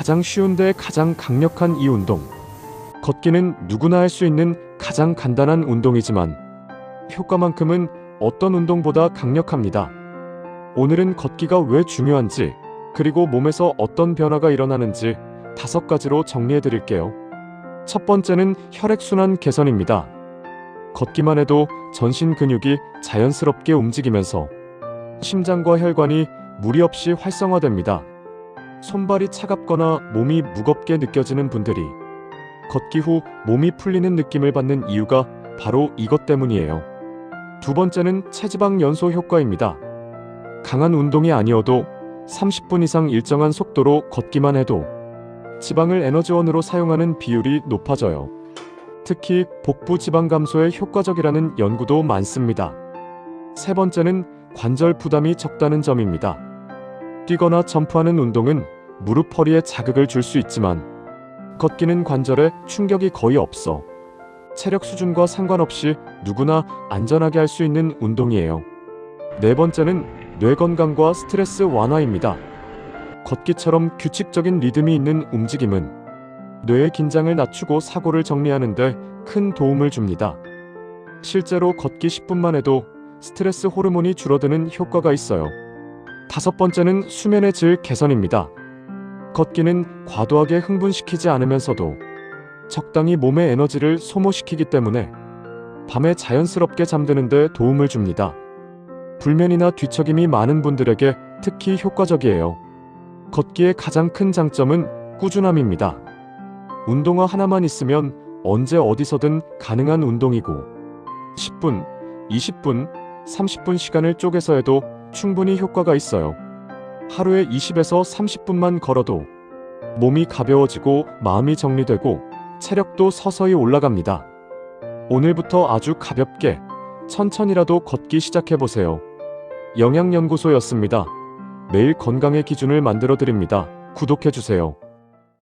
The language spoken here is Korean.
가장 쉬운데 가장 강력한 이 운동. 걷기는 누구나 할 수 있는 가장 간단한 운동이지만 효과만큼은 어떤 운동보다 강력합니다. 오늘은 걷기가 왜 중요한지, 그리고 몸에서 어떤 변화가 일어나는지 다섯 가지로 정리해 드릴게요. 첫 번째는 혈액순환 개선입니다. 걷기만 해도 전신 근육이 자연스럽게 움직이면서 심장과 혈관이 무리 없이 활성화됩니다. 손발이 차갑거나 몸이 무겁게 느껴지는 분들이 걷기 후 몸이 풀리는 느낌을 받는 이유가 바로 이것 때문이에요. 두 번째는 체지방 연소 효과입니다. 강한 운동이 아니어도 30분 이상 일정한 속도로 걷기만 해도 지방을 에너지원으로 사용하는 비율이 높아져요. 특히 복부 지방 감소에 효과적이라는 연구도 많습니다. 세 번째는 관절 부담이 적다는 점입니다. 뛰거나 점프하는 운동은 무릎 허리에 자극을 줄 수 있지만 걷기는 관절에 충격이 거의 없어 체력 수준과 상관없이 누구나 안전하게 할 수 있는 운동이에요. 네 번째는 뇌 건강과 스트레스 완화입니다. 걷기처럼 규칙적인 리듬이 있는 움직임은 뇌의 긴장을 낮추고 사고를 정리하는데 큰 도움을 줍니다. 실제로 걷기 10분만 해도 스트레스 호르몬이 줄어드는 효과가 있어요. 다섯 번째는 수면의 질 개선입니다. 걷기는 과도하게 흥분시키지 않으면서도 적당히 몸의 에너지를 소모시키기 때문에 밤에 자연스럽게 잠드는 데 도움을 줍니다. 불면이나 뒤척임이 많은 분들에게 특히 효과적이에요. 걷기의 가장 큰 장점은 꾸준함입니다. 운동화 하나만 있으면 언제 어디서든 가능한 운동이고 10분, 20분, 30분 시간을 쪼개서 해도 충분히 효과가 있어요. 하루에 20에서 30분만 걸어도 몸이 가벼워지고 마음이 정리되고 체력도 서서히 올라갑니다. 오늘부터 아주 가볍게 천천히라도 걷기 시작해보세요. 영양연구소였습니다. 매일 건강의 기준을 만들어 드립니다. 구독해주세요.